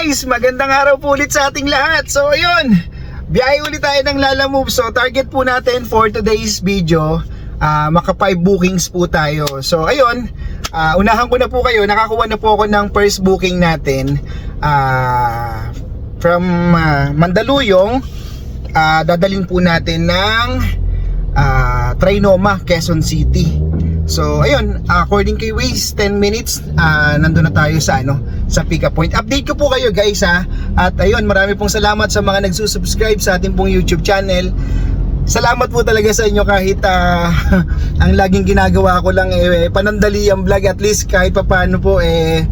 guys, magandang araw po ulit sa ating lahat. So ayun, biyahe ulit tayo ng Lala Move. So target po natin for today's video, ah, maka 5 bookings po tayo. So ayun, ah, unahan ko na po kayo, nakakuha na po ako ng first booking natin ah, from ah, Mandaluyong. Ah, dadalhin po natin ng ah, Trinoma, Quezon City. So, ayun, according kay Waze, 10 minutes, ah, nandun na tayo sa, ano, sa pick-up point. Update ko po kayo guys ha. At ayun, marami pong salamat sa mga nagsusubscribe sa ating pong YouTube channel. Salamat po talaga sa inyo kahit ah, ang laging ginagawa ko lang eh, panandali ang vlog at least kahit papaano po eh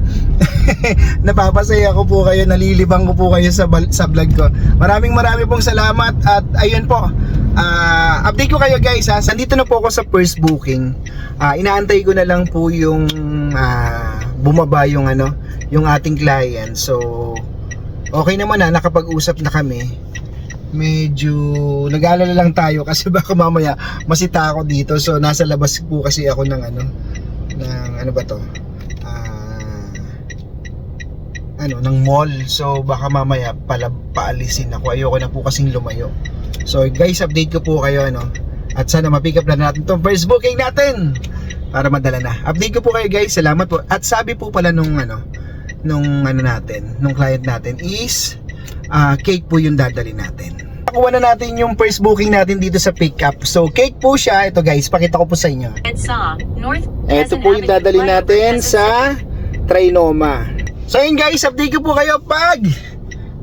napapasaya ko po kayo, nalilibang ko po kayo sa, sa vlog ko. Maraming maraming pong salamat at ayun po. ah, update ko kayo guys ha. Sandito na po ako sa first booking. Ah, inaantay ko na lang po yung ah, bumaba yung ano, yung ating client. So okay naman na nakapag-usap na kami. Medyo nag-aalala lang tayo kasi baka mamaya masita ako dito. So nasa labas po kasi ako ng ano ng ano ba to? Ah, ano, ng mall. So baka mamaya pala paalisin ako. Ayoko na po kasing lumayo. So guys, update ko po kayo ano. At sana ma-pick up na natin tong first booking natin para madala na. Update ko po kayo guys. Salamat po. At sabi po pala nung ano nung ano natin, nung client natin is ah, cake po yung dadali natin. Nakuha na natin yung first booking natin dito sa pickup. So cake po siya. Ito guys, pakita ko po sa inyo. EDSA, North Ito po yung dadali natin sa Trinoma. So yun guys, update ko po kayo pag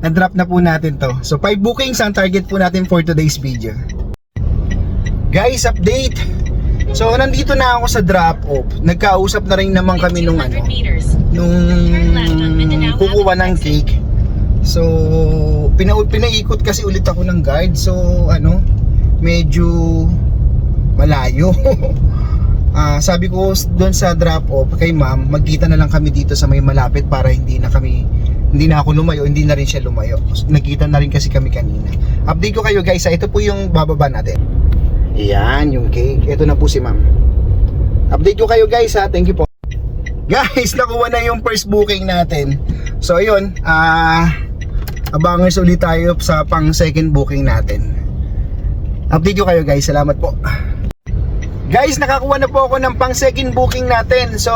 na-drop na po natin to. So 5 bookings ang target po natin for today's video. Guys, update. So nandito na ako sa drop off. Nagkausap na rin naman kami nung 200 ano, nung kukuha ng cake. So, pina pinaikot kasi ulit ako ng guard. So, ano, medyo malayo. Ah, sabi ko doon sa drop off kay ma'am, magkita na lang kami dito sa may malapit para hindi na kami hindi na ako lumayo, hindi na rin siya lumayo. Nagkita na rin kasi kami kanina. Update ko kayo guys, ah, ito po yung bababa natin. Yan, yung cake. Ito na po si ma'am. Update ko kayo guys ha, thank you po. Guys, nakuha na yung first booking natin. So ayun, ah abangers ulit tayo sa pang second booking natin. Update ko kayo guys, salamat po. Guys, nakakuha na po ako ng pang second booking natin. So,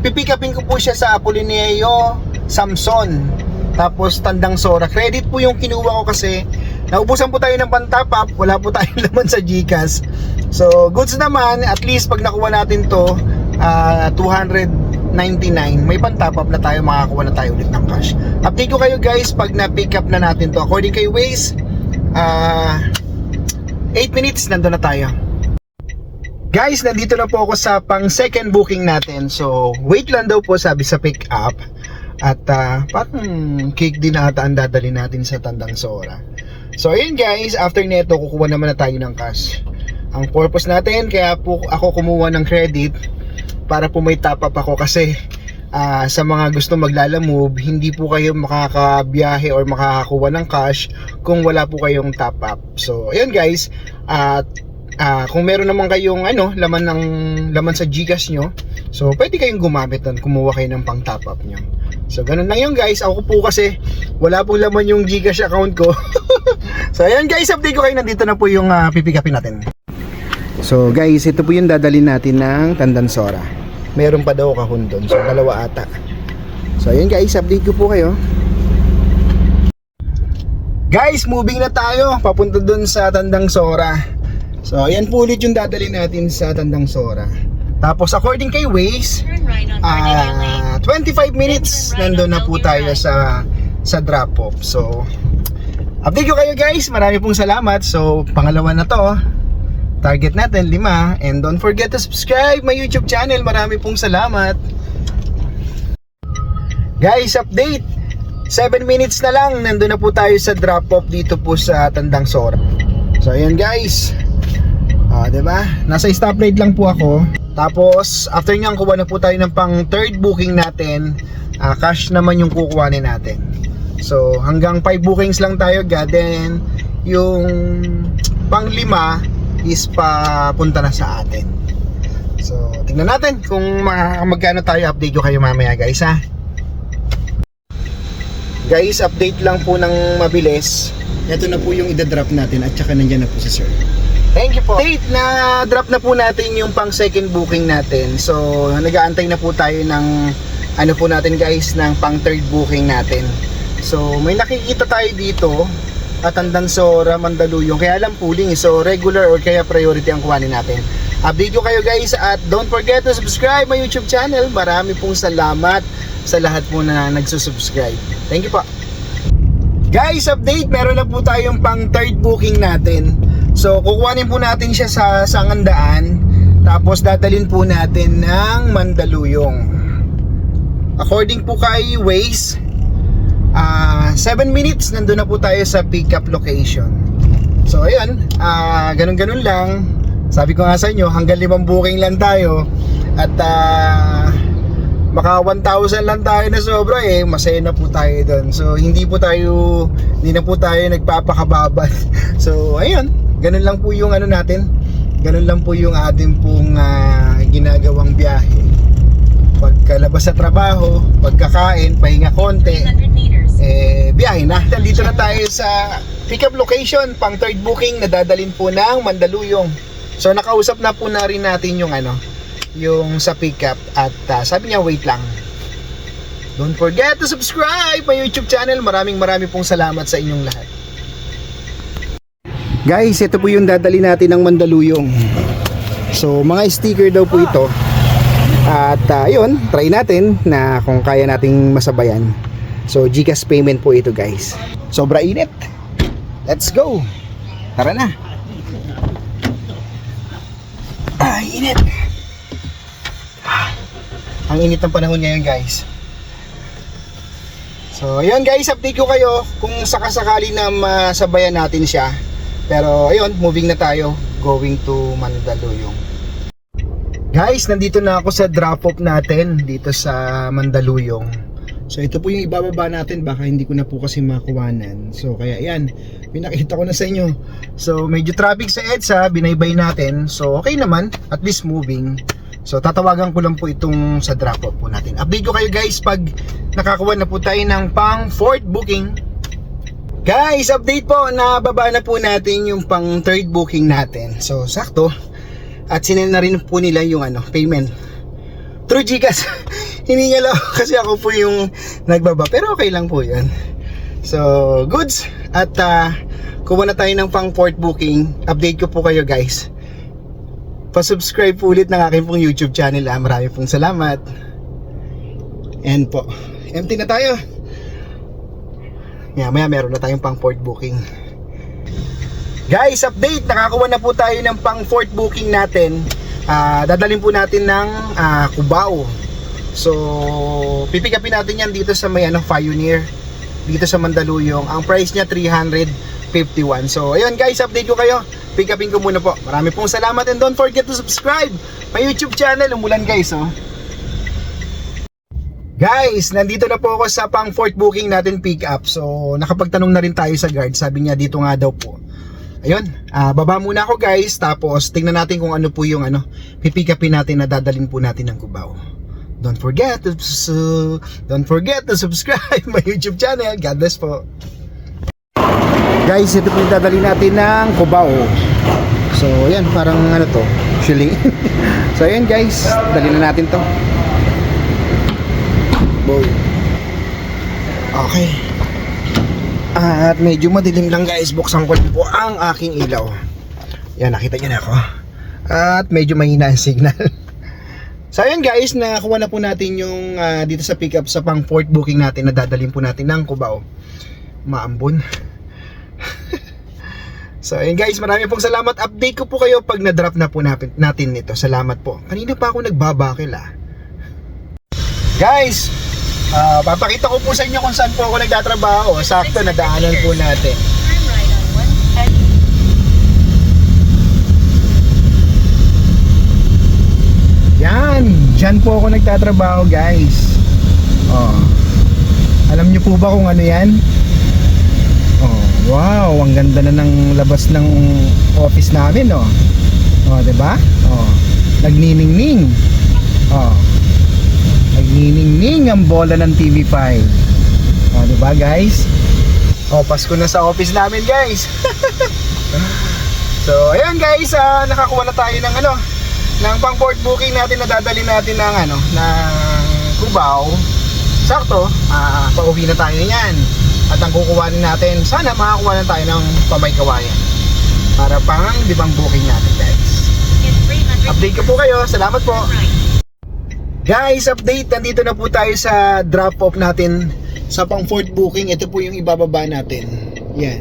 pipikapin ko po siya sa Apolineo, Samson, tapos Tandang Sora. Credit po yung kinuha ko kasi naubusan po tayo ng pantap up, wala po tayong laman sa Gcash. So, goods naman, at least pag nakuha natin to, ah, 299, may pantap up na tayo, makakakuha na tayo ulit ng cash. Update ko kayo guys pag na-pick up na natin to. According kay Waze, ah 8 minutes, nandun na tayo. Guys, nandito na po ako sa pang second booking natin. So, wait lang daw po sabi sa pick up. At ah, parang cake din ata ang dadali natin sa Tandang Sora. So, ayun guys, after nito kukuha naman na tayo ng cash. Ang purpose natin, kaya po ako kumuha ng credit para po may top up ako kasi ah, sa mga gusto maglalamove, hindi po kayo makakabiyahe or makakakuha ng cash kung wala po kayong top up. So, ayun guys, at Ah, kung meron naman kayong ano, laman ng laman sa GCash nyo, so pwede kayong gumamit nun, kumuha kayo ng pang top up nyo. So, ganun lang yun guys. Ako po kasi, wala pong laman yung Gcash account ko. so, ayan guys, update ko kayo. Nandito na po yung uh, pipikapin natin. So, guys, ito po yung dadalhin natin ng Tandansora. Meron pa daw kahon doon. So, dalawa ata. So, ayan guys, update ko po kayo. Guys, moving na tayo. Papunta doon sa Tandang Sora. So, ayan po ulit yung dadalhin natin sa Tandang Sora. Tapos, according kay Waze, Turn right on uh, 45 minutes nandoon na po tayo sa sa drop off. So update ko kayo guys. Marami pong salamat. So pangalawa na to. Target natin lima and don't forget to subscribe my YouTube channel. Marami pong salamat. Guys, update. 7 minutes na lang. Nandoon na po tayo sa drop off dito po sa Tandang Sora. So ayan guys. Ah, 'di ba? Nasa stoplight lang po ako. Tapos after niyan kuha na po tayo ng pang third booking natin. Ah, cash naman yung kukuhanin natin. So hanggang 5 bookings lang tayo God. Then yung pang lima is papunta na sa atin. So tingnan natin kung ma- magkano tayo update ko kayo mamaya guys ha. Guys, update lang po ng mabilis. Ito na po yung idadrop natin at saka nandyan na po si sir. Thank you po. Date na drop na po natin yung pang second booking natin. So, nag-aantay na po tayo ng ano po natin guys, ng pang third booking natin. So, may nakikita tayo dito at Sora, Mandaluyong. Kaya lang pooling. So, regular or kaya priority ang kuhanin natin. Update ko kayo guys at don't forget to subscribe my YouTube channel. Marami pong salamat sa lahat po na nagsusubscribe. Thank you po. Guys, update. Meron na po tayong pang third booking natin. So, kukuhanin po natin siya sa Sangandaan. Tapos, dadalhin po natin ng Mandaluyong. According po kay Waze, ah 7 minutes, nandun na po tayo sa pickup location. So, ayun. ah ganun-ganun lang. Sabi ko nga sa inyo, hanggang limang booking lang tayo. At, ah maka 1,000 lang tayo na sobra eh, masaya na po tayo doon. So, hindi po tayo, hindi na po tayo nagpapakababad. So, ayun, ganun lang po yung ano natin. Ganun lang po yung ating pong ah, ginagawang biyahe. Pagkalabas sa trabaho, pagkakain, pahinga konti, 300 meters. eh, biyahe na. Dito na tayo sa pickup location, pang third booking na dadalhin po ng Mandaluyong. So, nakausap na po na rin natin yung ano, yung sa pickup at ah, sabi niya wait lang. Don't forget to subscribe my YouTube channel. Maraming maraming pong salamat sa inyong lahat. Guys, ito po yung dadali natin ng Mandaluyong. So, mga sticker daw po ito. At ah, yun, try natin na kung kaya nating masabayan. So, Gcash payment po ito guys. Sobra init. Let's go. Tara na. Ay, init. Ang init ng panahon ngayon guys. So, ayun guys, update ko kayo kung sakasakali na masabayan natin siya. Pero ayun, moving na tayo. Going to Mandaluyong. Guys, nandito na ako sa drop-off natin dito sa Mandaluyong. So ito po yung ibababa natin baka hindi ko na po kasi makuwanan. So kaya yan, pinakita ko na sa inyo. So medyo traffic sa EDSA, binaybay natin. So okay naman, at least moving. So tatawagan ko lang po itong sa drop off po natin. Update ko kayo guys pag nakakuha na po tayo ng pang fourth booking. Guys, update po, nababa na po natin yung pang third booking natin. So sakto. At sinend na rin po nila yung ano, payment. True Gcash. Hiningal ako kasi ako po yung nagbaba. Pero okay lang po yun. So, goods. At uh, kuha na tayo ng pang fourth booking. Update ko po kayo guys. Pa-subscribe po ulit ng aking pong YouTube channel. Ah. Marami pong salamat. And po. Empty na tayo. Maya maya meron na tayong pang fourth booking. Guys, update. Nakakuha na po tayo ng pang fourth booking natin. Ah, dadalhin po natin ng ah, Cubao. So, pipikapin natin yan dito sa may ano, Pioneer. Dito sa Mandaluyong. Ang price niya 351. So, ayun guys, update ko kayo. Pick upin ko muna po. Marami pong salamat and don't forget to subscribe my YouTube channel. Umulan guys, oh. Guys, nandito na po ako sa pang fourth booking natin pick up. So, nakapagtanong na rin tayo sa guard. Sabi niya dito nga daw po. Ayun, ah, baba muna ako guys. Tapos, tingnan natin kung ano po yung ano, pipick upin natin na dadalhin po natin ng Cubao. Don't forget to su- don't forget to subscribe my YouTube channel. God bless po. Guys, ito po yung dadalhin natin ng Cubao. So, ayan, parang ano to, chili. so, ayan guys, dali na natin to. Bow. Okay. At medyo madilim lang guys, buksan ko lang po ang aking ilaw. Yan, nakita niyo na ako. At medyo mahina ang signal. so ayun guys, nakakuha na po natin yung ah, dito sa pickup sa pang fourth booking natin na dadalhin po natin ng Cubao. Maambon. so ayun guys, marami pong salamat. Update ko po kayo pag na-drop na po natin, natin ito. Salamat po. Kanina pa ako nagbabakil ah. Guys, ah, papakita ko po sa inyo kung saan po ako nagtatrabaho. Sakto, nadaanan po natin. Yan, dyan po ako nagtatrabaho guys. Oh. Alam niyo po ba kung ano yan? Oh, wow, ang ganda na ng labas ng office namin, oh. Oh, 'di ba? Oh. Nagniningning. Oh. Nagniningning ang bola ng TV5. O, di ba guys? O, Pasko na sa office namin guys. so, ayun guys, ah, nakakuha na tayo ng ano, ng pang board booking natin na dadali natin ng ano, ng Cubao. Sakto, ah, pauwi na tayo niyan. At ang kukuhanin natin, sana makakuha na tayo ng pamaykawayan. Para pang limang booking natin guys. In 300 Update ko po kayo. Salamat po. right. Guys, update. Nandito na po tayo sa drop-off natin sa pang fourth booking. Ito po yung ibababa natin. Yan.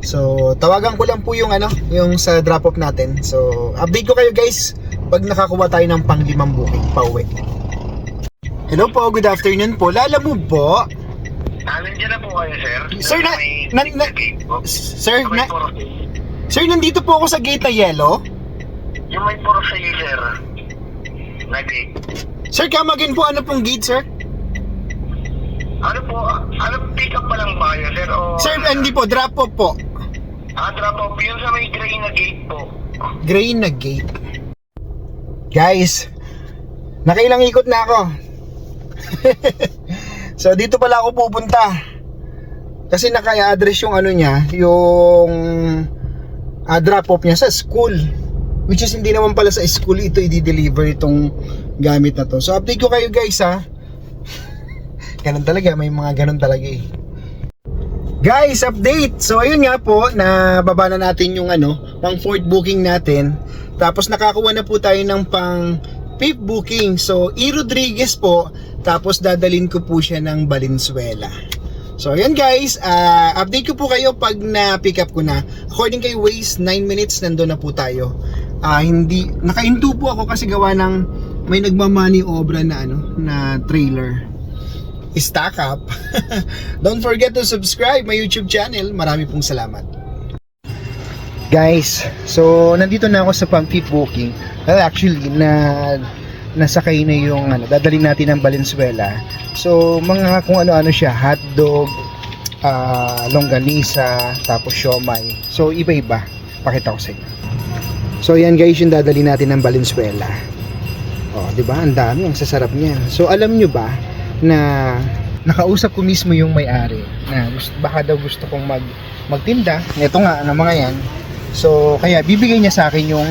So, tawagan ko lang po yung ano, yung sa drop-off natin. So, update ko kayo guys pag nakakuha tayo ng pang limang booking pauwi. Hello po, good afternoon po. Lala mo po? Ah, nandiyan na po kayo, sir. Sir, na- na- na-. Sir, na, sir, nandito po ako sa gate na yellow. yung may puro sa iyo, sir. Na gate. Sir, kamagin po ano pong gate, sir? Ano po, ano pick up pa lang ba kayo, sir? O, Sir, hindi po, drop-off po. Ah, drop off. Yung sa may gray na gate po. Gray na gate. Guys, nakailang ikot na ako. so dito pala ako pupunta. Kasi naka-address yung ano niya, yung uh, drop off niya sa school. Which is hindi naman pala sa school ito i-deliver itong gamit na to. So update ko kayo guys ha. ganun talaga, may mga ganun talaga eh. Guys, update! So ayun nga po, nababa na natin yung ano, pang fourth booking natin. Tapos nakakuha na po tayo ng pang fifth booking. So, E. Rodriguez po, tapos dadalin ko po siya ng Valenzuela. So, ayun guys, ah, update ko po kayo pag na-pick up ko na. According kay Waze, 9 minutes nandun na po tayo. Ah, hindi, nakahinto po ako kasi gawa ng may nagmamani obra na ano, na trailer stack up. Don't forget to subscribe my YouTube channel. Marami pong salamat. Guys, so nandito na ako sa fifth booking. Well, actually, na nasakay na yung ano, dadalhin natin ng Valenzuela. So, mga kung ano-ano siya, hotdog, ah, longganisa, tapos siomay. So, iba-iba. Pakita ko sa inyo. So, yan guys, yung dadalhin natin ng Valenzuela. Oh, 'di ba? Ang dami, ang sasarap niyan. So, alam nyo ba na nakausap ko mismo yung may-ari na gusto, baka daw gusto kong mag magtinda. Ito nga ng mga 'yan. So, kaya bibigay niya sa akin yung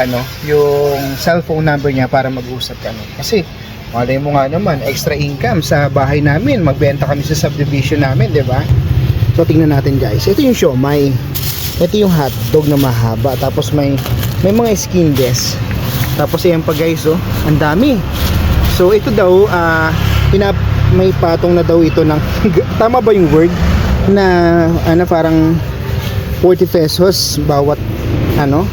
ano, yung cellphone number niya para mag-usap kami. Kasi malay mo nga naman, extra income sa bahay namin. Magbenta kami sa subdivision namin, 'di ba? So, tingnan natin guys. Ito yung siomay. Ito yung hotdog na mahaba. Tapos may may mga skinless. Tapos ayan pa guys, oh. Ang dami. So ito daw ah pinap may patong na daw ito ng tama ba yung word na ano parang 40 pesos bawat ano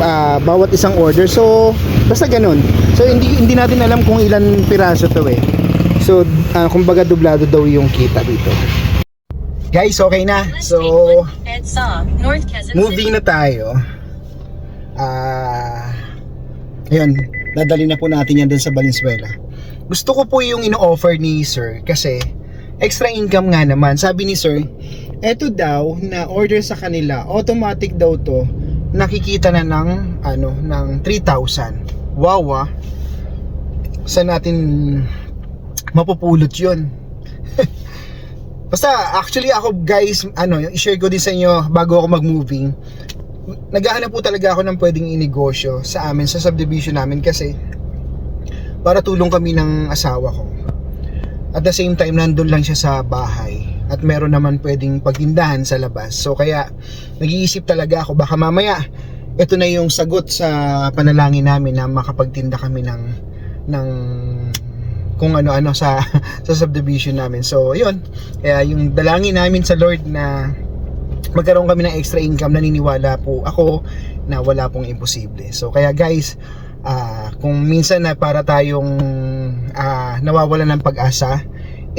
ah, bawat isang order. So basta ganun. So hindi hindi natin alam kung ilan piraso to eh. So ah, kumbaga dublado daw yung kita dito. Guys, okay na. So moving na tayo. Ah, ayun, dadali na po natin yan dun sa Valenzuela. Gusto ko po yung ino-offer ni Sir kasi extra income nga naman. Sabi ni Sir, eto daw na order sa kanila, automatic daw to, nakikita na ng ano, ng 3,000. Wow ah. Saan natin mapupulot 'yon? Basta actually ako guys, ano, i-share ko din sa inyo bago ako mag-moving. Naghahanap po talaga ako ng pwedeng inegosyo sa amin, sa subdivision namin kasi para tulong kami ng asawa ko. At the same time, nandun lang siya sa bahay at meron naman pwedeng pagindahan sa labas. So kaya nag-iisip talaga ako baka mamaya ito na yung sagot sa panalangin namin na makapagtinda kami ng ng kung ano-ano sa sa subdivision namin. So, yun. Kaya yung dalangin namin sa Lord na magkaroon kami ng extra income, naniniwala po ako na wala pong imposible. So, kaya guys, ah, kung minsan na para tayong ah, nawawala ng pag-asa,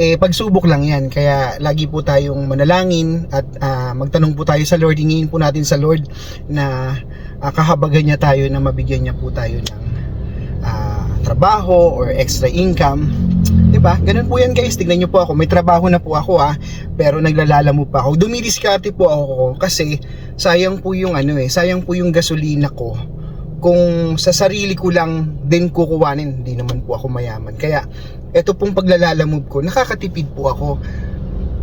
eh pagsubok lang yan. Kaya lagi po tayong manalangin at ah, magtanong po tayo sa Lord, hingin po natin sa Lord na ah, kahabagan niya tayo na mabigyan niya po tayo ng trabaho or extra income. 'Di ba? Ganun po 'yan, guys. Tignan niyo po ako. May trabaho na po ako ah, pero naglalala mo pa ako. Dumidiskarte po ako kasi sayang po yung ano eh, sayang po yung gasolina ko kung sa sarili ko lang din kukuwanin, hindi naman po ako mayaman. Kaya, ito pong paglalalamove ko, nakakatipid po ako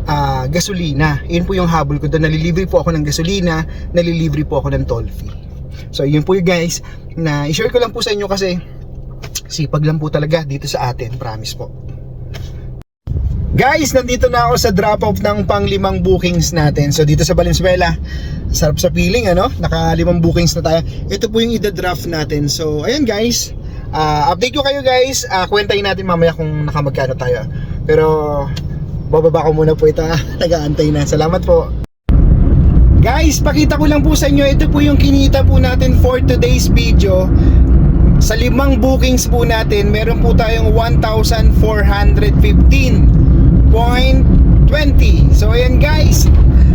ah, gasolina. Yun po yung habol ko doon. Nalilibre po ako ng gasolina, nalilibre po ako ng toll fee. So, yun po yung guys, na i-share ko lang po sa inyo kasi sipag lang po talaga dito sa atin, promise po. Guys, nandito na ako sa drop-off ng panglimang bookings natin. So dito sa Valenzuela, sarap sa feeling ano, nakalimang bookings na tayo. Ito po yung ida-draft natin. So ayan guys, Ah, update ko kayo guys. Ah, kwentahin natin mamaya kung nakamagkano tayo. Pero bababa ko muna po ito. ah. Nag-aantay na. Salamat po. Guys, pakita ko lang po sa inyo. Ito po yung kinita po natin for today's video. Sa limang bookings po natin, meron po tayong 1,415.20. So ayan guys,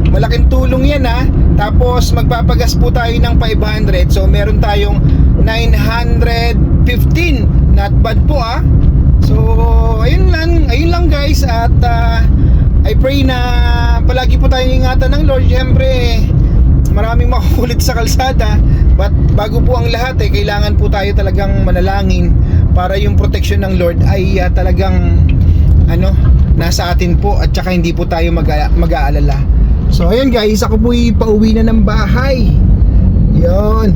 malaking tulong yan ha. Tapos magpapagas po tayo ng 500. So meron tayong 915. Not bad po ha. So ayun lang, ayun lang guys at ah, I pray na palagi po tayong ingatan ng Lord. Siyempre, maraming makukulit sa kalsada. But bago po ang lahat eh, kailangan po tayo talagang manalangin para yung protection ng Lord ay ah, talagang ano, nasa atin po at saka hindi po tayo mag- mag-aalala. So ayun guys, ako po pauwi na ng bahay. Yon.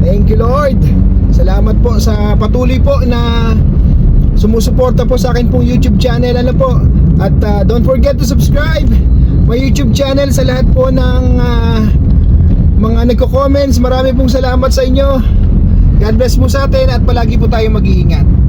Thank you Lord. Salamat po sa patuloy po na sumusuporta po sa akin pong YouTube channel ano po at ah, don't forget to subscribe my YouTube channel sa lahat po ng ah, mga nagko-comments marami pong salamat sa inyo. God bless po sa atin at palagi po tayo mag-iingat